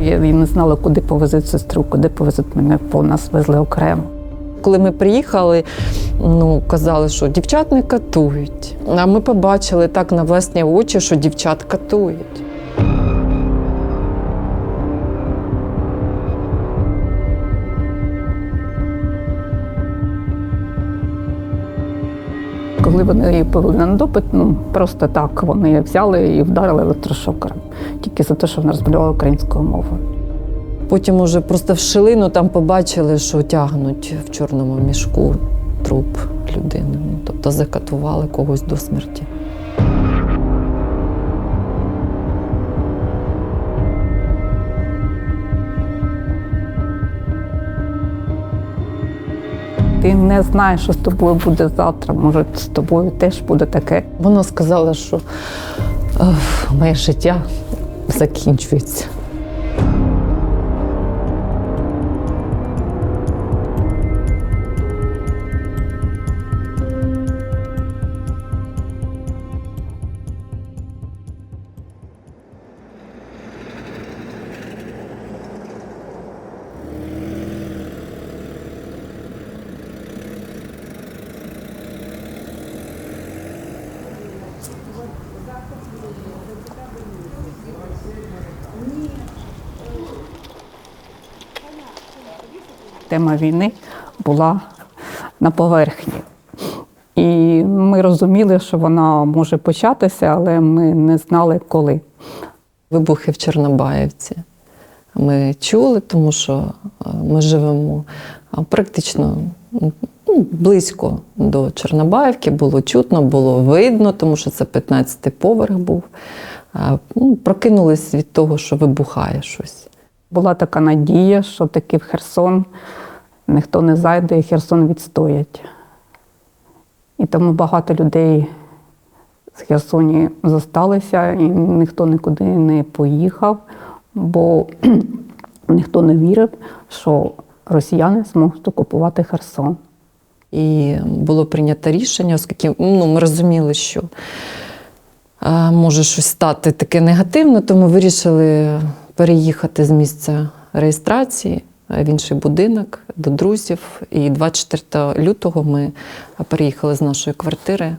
Я не знала, куди повезуть сестру, куди повезуть мене, бо нас везли окремо. Коли ми приїхали, ну казали, що дівчат не катують. А ми побачили так на власні очі, що дівчат катують. Коли вони її повели на допит, ну просто так вони взяли і вдарили електрошокером. Тільки за те, що вона розмовляла українською мовою. Потім уже просто в шилину там побачили, що тягнуть в чорному мішку труп людини. Ну, тобто закатували когось до смерті. Ти не знаєш, що з тобою буде завтра. Може, з тобою теж буде таке. Вона сказала, що е, моє життя закінчується. Тема війни була на поверхні. І ми розуміли, що вона може початися, але ми не знали коли. Вибухи в Чорнобаївці. Ми чули, тому що е, ми живемо практично ну, близько до Чорнобаївки, було чутно, було видно, тому що це 15-й поверх був. Ну, Прокинулись від того, що вибухає щось. Була така надія, що таки в Херсон ніхто не зайде і Херсон відстоять. І тому багато людей з Херсоні зосталися, і ніхто нікуди не поїхав, бо ніхто не вірив, що росіяни зможуть окупувати Херсон. І було прийнято рішення, оскільки ну, ми розуміли, що а, може щось стати таке негативне, то ми вирішили переїхати з місця реєстрації в інший будинок до друзів. І 24 лютого ми переїхали з нашої квартири.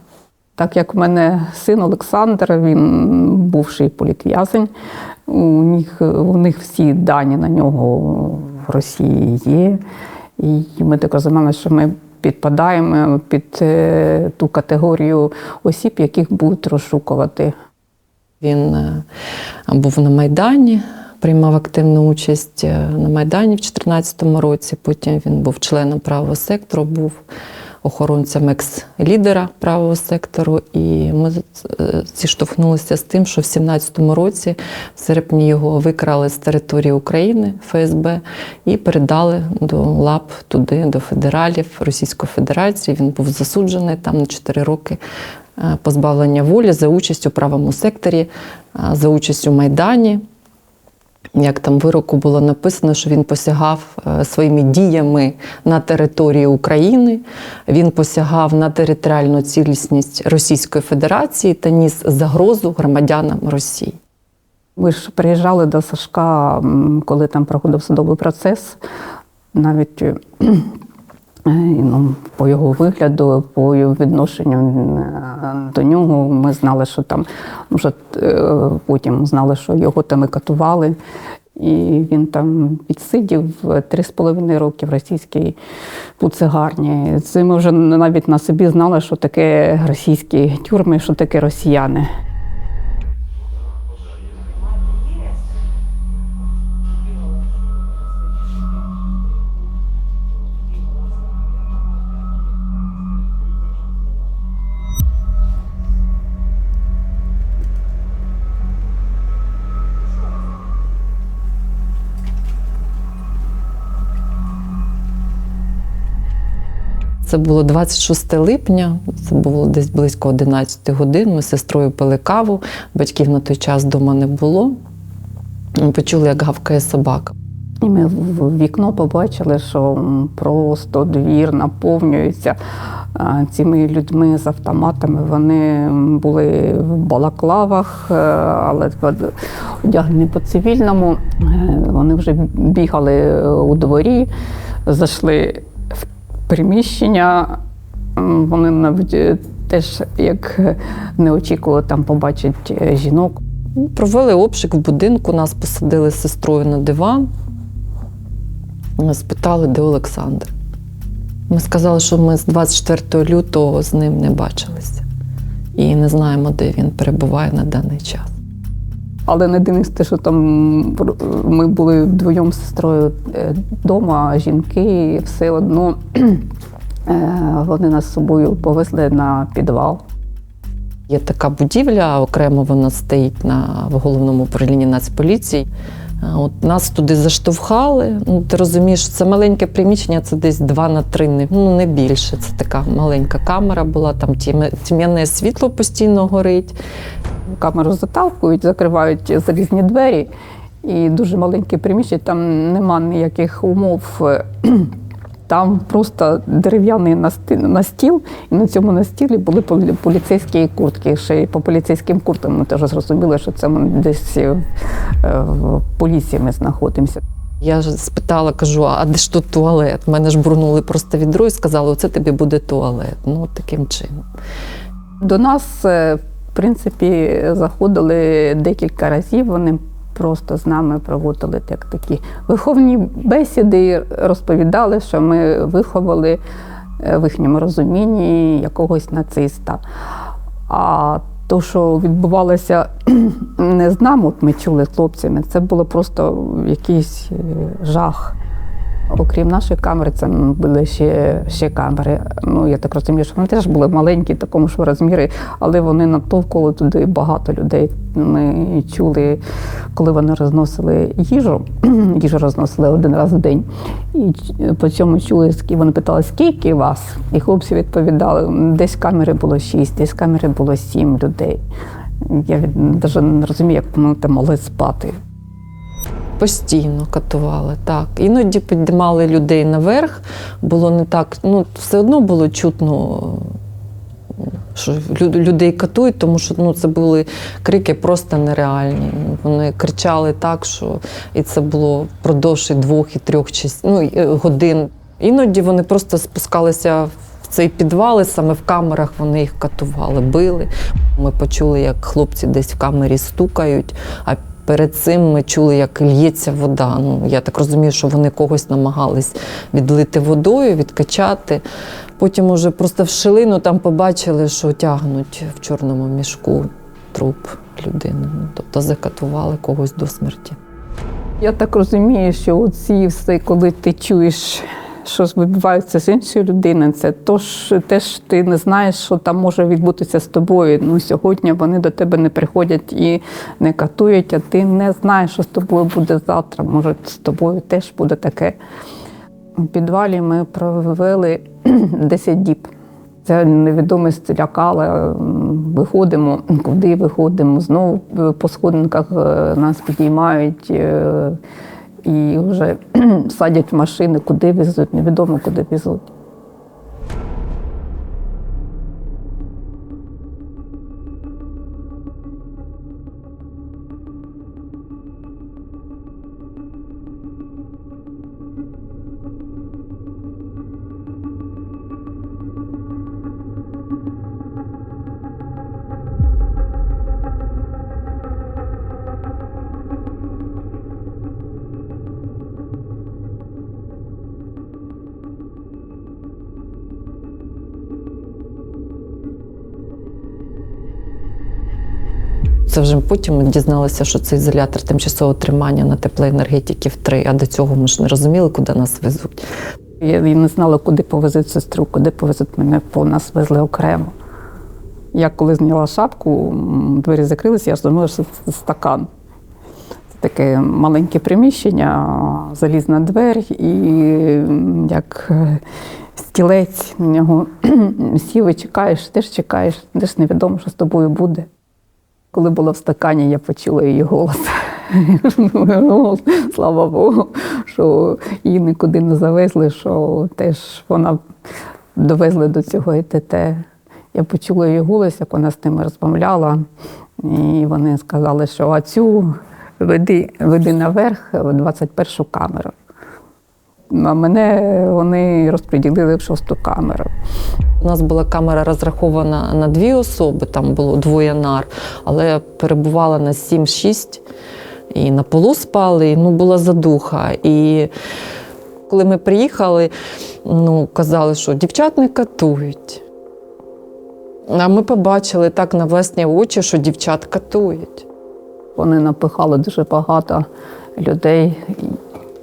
Так як в мене син Олександр, він бувший політв'язень, у них, у них всі дані на нього в Росії є. І ми так розуміли, що ми підпадаємо під е, ту категорію осіб, яких будуть розшукувати. Він е, був на Майдані, приймав активну участь е, на Майдані в 2014 році. Потім він був членом правого сектору, був охоронцем екс-лідера правого сектору. І ми е, зіштовхнулися з тим, що в 2017 році, в серпні, його викрали з території України ФСБ і передали до лап туди, до федералів Російської Федерації. Він був засуджений там на 4 роки е, позбавлення волі за участь у правому секторі, за участь у Майдані. Як там вироку було написано, що він посягав е, своїми діями на території України, він посягав на територіальну цілісність Російської Федерації та ніс загрозу громадянам Росії. Ми ж приїжджали до Сашка, коли там проходив судовий процес. Навіть ну, по його вигляду, по відношенню е, до нього, ми знали, що там вже е, потім знали, що його там і катували. І він там підсидів три з половиною роки в російській буцегарні. Це ми вже навіть на собі знали, що таке російські тюрми, що таке росіяни. Це було 26 липня, це було десь близько 11 годин. Ми з сестрою пили каву, батьків на той час вдома не було. Ми почули, як гавкає собака. І ми в вікно побачили, що просто двір наповнюється цими людьми з автоматами. Вони були в балаклавах, е, але одягнені по цивільному. Е, Вони вже бігали е, у дворі, зайшли приміщення. Вони навіть е, теж як е, не очікували там побачити е, жінок. Провели обшук в будинку, нас посадили з сестрою на диван. Спитали, де Олександр. Ми сказали, що ми з 24 лютого з ним не бачилися. І не знаємо, де він перебуває на даний час. Але не дивись те, що там ми були вдвоєм з сестрою вдома, а жінки все одно е, вони нас з собою повезли на підвал. Є така будівля, окремо вона стоїть на в головному управлінні Нацполіції. От нас туди заштовхали. Ну, ти розумієш, це маленьке приміщення, це десь 2 на 3, не- ну не більше. Це така маленька камера була, там тьмяне світло постійно горить. Камеру заталкують, закривають залізні двері. І дуже маленьке приміщення, там нема ніяких умов. Там просто дерев'яний настіл, і на цьому настілі були поліцейські куртки. Ще й по поліцейським курткам ми теж зрозуміли, що це ми десь е, в поліції ми знаходимося. Я ж спитала, кажу, а де ж тут туалет? Мене ж бурнули просто відро і сказали, оце тобі буде туалет. Ну, таким чином. До нас, е, в принципі, заходили декілька разів. Вони просто з нами проводили як такі виховні бесіди, розповідали, що ми виховали е, в їхньому розумінні якогось нациста. А то, що відбувалося не з нами, от ми чули з хлопцями, це було просто якийсь е, жах. Окрім нашої камери, це були ще, ще камери. Ну, я так розумію, що вони теж були маленькі, такому ж розмірі, але вони натовкували туди багато людей. Ми чули, коли вони розносили їжу, їжу розносили один раз в день. І по цьому чули, вони питали, скільки вас? І хлопці відповідали, десь камери було шість, десь камери було сім людей. Я навіть не розумію, як вони там могли спати. Постійно катували, так. Іноді піднімали людей наверх, було не так, ну, все одно було чутно, що людей катують, тому що ну, це були крики просто нереальні. Вони кричали так, що і це було впродовж і двох, і трьох час, ну, е, годин. Іноді вони просто спускалися в цей підвал, і саме в камерах вони їх катували, били. Ми почули, як хлопці десь в камері стукають, а перед цим ми чули, як л'ється вода. Ну, я так розумію, що вони когось намагались відлити водою, відкачати. Потім уже просто в шилину там побачили, що тягнуть в чорному мішку труп людини. Ну, тобто закатували когось до смерті. Я так розумію, що оці все, коли ти чуєш, що відбувається з іншою людиною, це то ж теж ти не знаєш, що там може відбутися з тобою. Ну сьогодні вони до тебе не приходять і не катують, а ти не знаєш, що з тобою буде завтра. Може, з тобою теж буде таке. У підвалі ми провели 10 діб. Це невідомість лякала. Виходимо, куди виходимо, знову по сходинках е, нас підіймають е, і вже садять в машини, куди везуть, невідомо куди везуть. Це вже потім ми дізналися, що це ізолятор тимчасового тримання на теплоенергетиків 3, а до цього ми ж не розуміли, куди нас везуть. Я не знала, куди повезуть сестру, куди повезуть мене, бо нас везли окремо. Я коли зняла шапку, двері закрилися, я зрозуміла, що це стакан. Це таке маленьке приміщення, залізна двері і як е, стілець на нього сів і чекаєш, теж чекаєш, теж невідомо, що з тобою буде. Коли була в стакані, я почула її голос. Слава Богу, що її нікуди не завезли, що теж вона довезли до цього ІТТ. Я почула її голос, як вона з ними розмовляла, і вони сказали, що а цю веди, веди наверх в 21 камеру. А мене вони розподілили в шосту камеру. У нас була камера розрахована на дві особи, там було двоє нар, але перебувала на 7-6 і на полу спали, і ну, була задуха. І коли ми приїхали, ну, казали, що дівчат не катують. А ми побачили так на власні очі, що дівчат катують. Вони напихали дуже багато людей.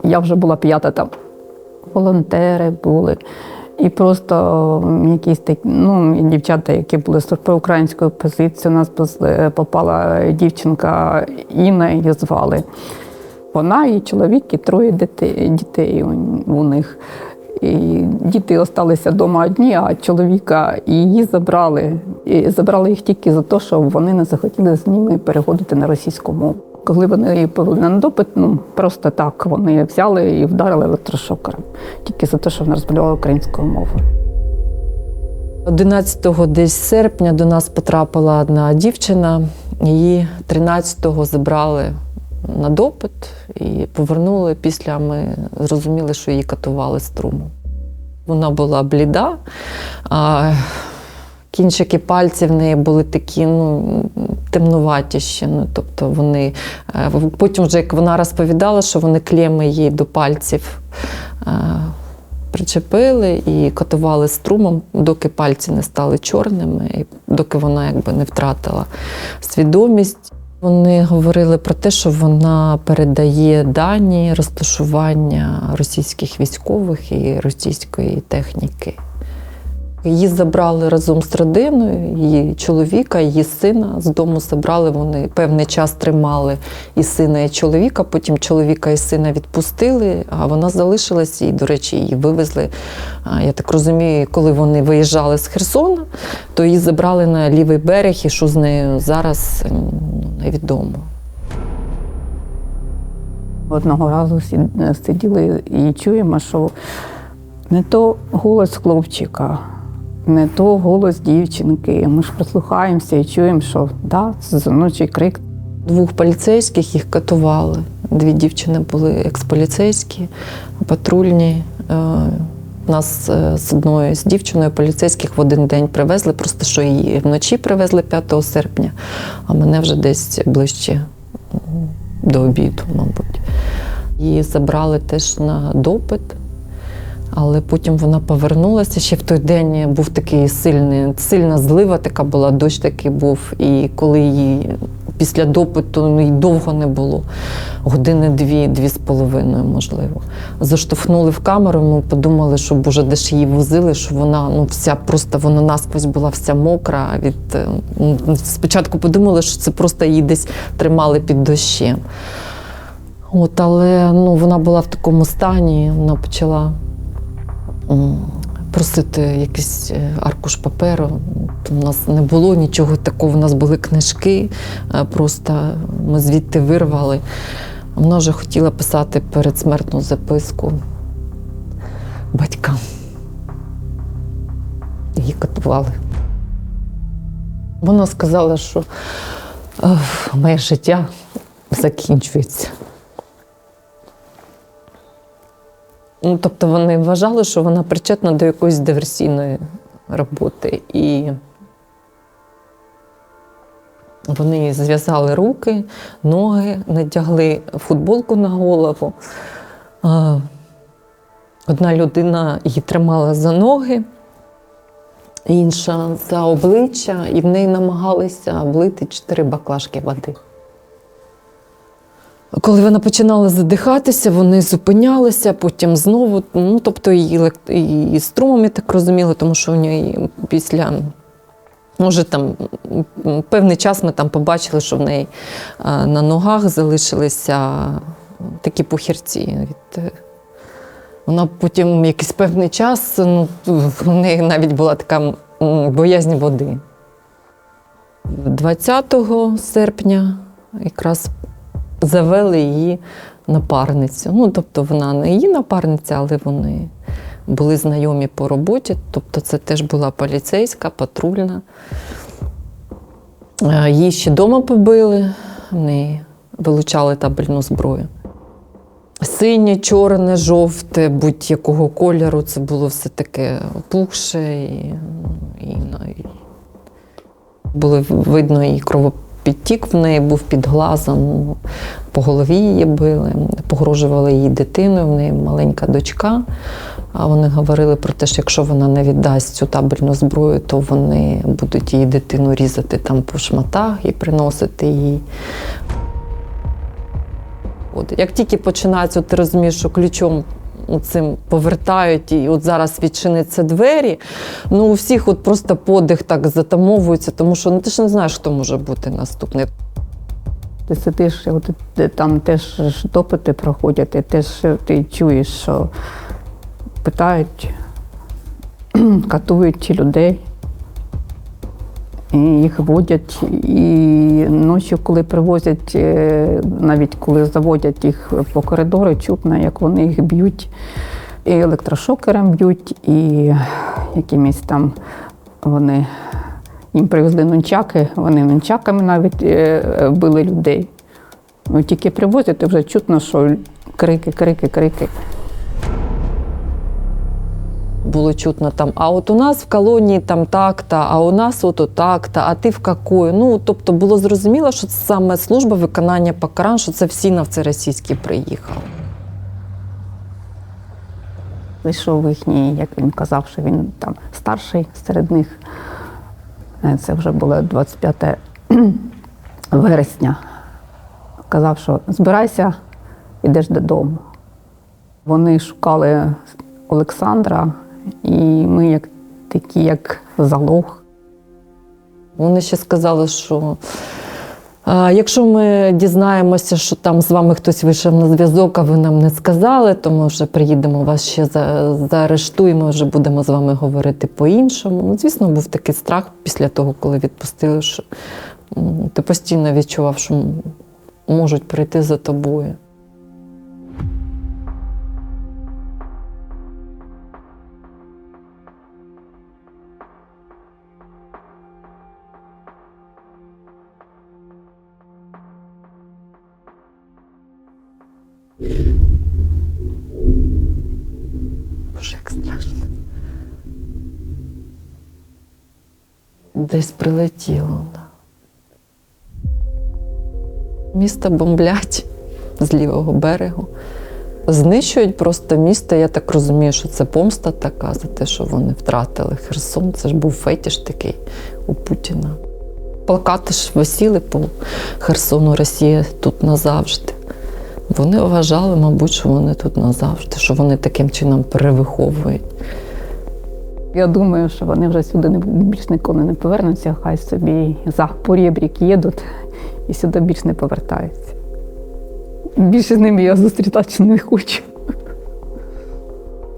Я вже була п'ята там. Волонтери були. І просто якісь такі, ну, дівчата, які були з проукраїнської позиції, у нас попала дівчинка Інна, її звали. Вона і чоловік, і троє дітей, дітей у них. І діти залишилися вдома одні, а чоловіка і її забрали. І забрали їх тільки за те, що вони не захотіли з ними переходити на російську мову. Коли вони її повели на допит, ну просто так вони взяли і вдарили електрошокером. Тільки за те, що вона розмовляла українською мовою. 11 десь серпня до нас потрапила одна дівчина. Її 13-го забрали на допит і повернули після. Ми зрозуміли, що її катували струмом. Вона була бліда, кінчики пальців в неї були такі, ну, темнуваті ще. Ну, тобто вони е, потім, вже як вона розповідала, що вони клеми їй до пальців. е, Причепили і катували струмом, доки пальці не стали чорними, і доки вона якби не втратила свідомість. Вони говорили про те, що вона передає дані розташування російських військових і російської техніки. Її забрали разом з родиною, її чоловіка, її сина з дому забрали. Вони певний час тримали і сина, і чоловіка. Потім чоловіка і сина відпустили, а вона залишилась і, до речі, її вивезли. Я так розумію, коли вони виїжджали з Херсона, то її забрали на лівий берег, і що з нею зараз невідомо. Одного разу сиділи і чуємо, що не то голос хлопчика, не то голос дівчинки. Ми ж прислухаємося і чуємо, що да, це жіночий крик. Двох поліцейських їх катували. Дві дівчини були експоліцейські, патрульні. Е, Нас е, з одною з дівчиною поліцейських в один день привезли, просто що її вночі привезли 5 серпня, а мене вже десь ближче до обіду, мабуть. Її забрали теж на допит, але потім вона повернулася. Ще в той день був такий сильний, сильна злива, така була, дощ такий був. І коли її після допиту ну, й довго не було, години дві, дві з половиною, можливо. Заштовхнули в камеру, ми подумали, що боже, де ж її возили, що вона ну, вся просто вона насквозь була вся мокра. Від, е, спочатку подумали, що це просто її десь тримали під дощем. От, але ну, вона була в такому стані, вона почала просити якийсь е, аркуш паперу. У нас не було нічого такого, у нас були книжки, е, просто ми звідти вирвали. Вона вже хотіла писати передсмертну записку батькам. Її катували. Вона сказала, що е, моє життя закінчується. Ну, тобто вони вважали, що вона причетна до якоїсь диверсійної роботи. І вони зв'язали руки, ноги, надягли футболку на голову. Одна людина її тримала за ноги, інша за обличчя, і в неї намагалися влити чотири баклажки води. Коли вона починала задихатися, вони зупинялися, потім знову. Ну, тобто і, і струмом, я так розуміла, тому що у неї після. Може, там певний час ми там побачили, що в неї на ногах залишилися такі пухірці. Е, вона потім якийсь певний час, ну, в неї навіть була така боязнь води. 20 серпня якраз завели її напарницю. Ну, тобто вона не її напарниця, але вони були знайомі по роботі. Тобто це теж була поліцейська, патрульна. Е, Її ще вдома побили, в неї вилучали табельну зброю. Синє, чорне, жовте, будь-якого кольору, це було все таке опухше і, і, і було видно і кровопідтік в неї був під глазом, по голові її били, погрожували її дитиною, в неї маленька дочка. А вони говорили про те, що якщо вона не віддасть цю табельну зброю, то вони будуть її дитину різати там по шматах і приносити їй. От, як тільки починається, ти розумієш, що ключом цим повертають, і от зараз відчиниться двері, ну у всіх от просто подих так затамовується, тому що ну, ти ж не знаєш, хто може бути наступний. Ти сидиш, от, там теж допити проходять, і теж ти чуєш, що питають, катують людей. Їх водять, і ночі, коли привозять, е, навіть коли заводять їх по коридору, чутно, як вони їх б'ють, і електрошокером б'ють, і якимись там вони їм привезли нунчаки, вони нунчаками навіть е, били людей. Ну, тільки привозять, і вже чутно, що крики, крики, крики. Було чутно там, а от у нас в колонії там так-то, а у нас от так-то, а ти в какої. Ну, тобто було зрозуміло, що це саме служба виконання покарань, що це всі на російські приїхали. Вийшов їхній, як він казав, що він там старший серед них. Е, Це вже було 25 вересня. Казав, що збирайся, йдеш додому. Вони шукали Олександра, і ми, як такі, як залог, Вони ще сказали, що а, якщо ми дізнаємося, що там з вами хтось вийшов на зв'язок, а ви нам не сказали, то ми вже приїдемо, вас ще за, заарештуємо, вже будемо з вами говорити по-іншому. Ну, звісно, був такий страх після того, коли відпустили, що ти постійно відчував, що можуть прийти за тобою. Боже, як страшно. Десь прилетіло. Місто бомблять з лівого берегу. Знищують просто місто. Я так розумію, що це помста така за те, що вони втратили Херсон. Це ж був фетіш такий у Путіна. Плакати ж висіли по Херсону Росія тут назавжди. Вони вважали, мабуть, що вони тут назавжди, що вони таким чином перевиховують. Я думаю, що вони вже сюди не, більш ніколи не повернуться, хай собі за порєбрік їдуть і сюди більш не повертаються. Більше з ними я зустрітатися не хочу.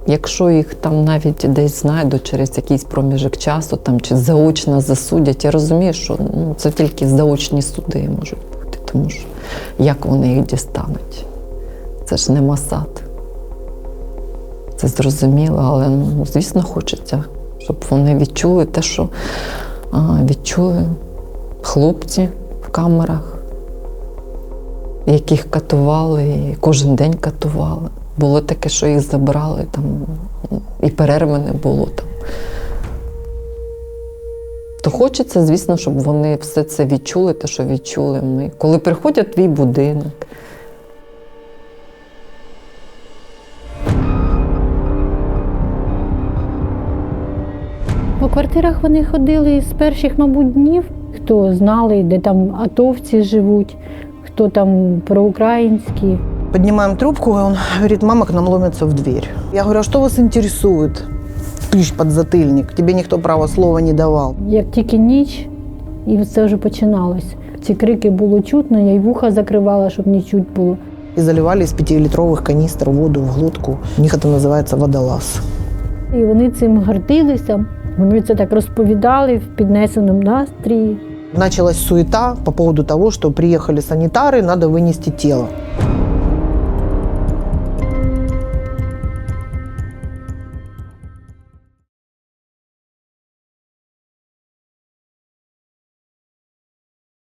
Якщо їх там навіть десь знайдуть через якийсь проміжок часу там, чи заочно засудять, я розумію, що ну, це тільки заочні суди можуть бути, тому що як вони їх дістануть? Це ж не Масад. Це зрозуміло, але ну, звісно, хочеться, щоб вони відчули те, що а, відчули хлопці в камерах, яких катували, і кожен день катували. Було таке, що їх забрали там, і перерви не було там. То хочеться, звісно, щоб вони все це відчули, те, що відчули ми. Коли приходять в твій будинок, По квартирах вони ходили з перших, мабуть, днів. Хто знали, де там атовці живуть, хто там проукраїнські. Поднимаем трубку, и он говорит, мама к нам ломится в дверь. Я говорю, а что вас интересует? Пищ подзатыльник, тебе никто права слова не давал. Як тільки ніч, і це вже починалось. Ці крики було чутно, я й вуха закривала, щоб не чуть було. И заливали из пятилитровых канистр воду в глотку. У них это называется водолаз. І вони цим гордилися. Вони це так розповідали в піднесеному настрії. Началась суета по поводу того, что приехали санитары, надо вынести тело.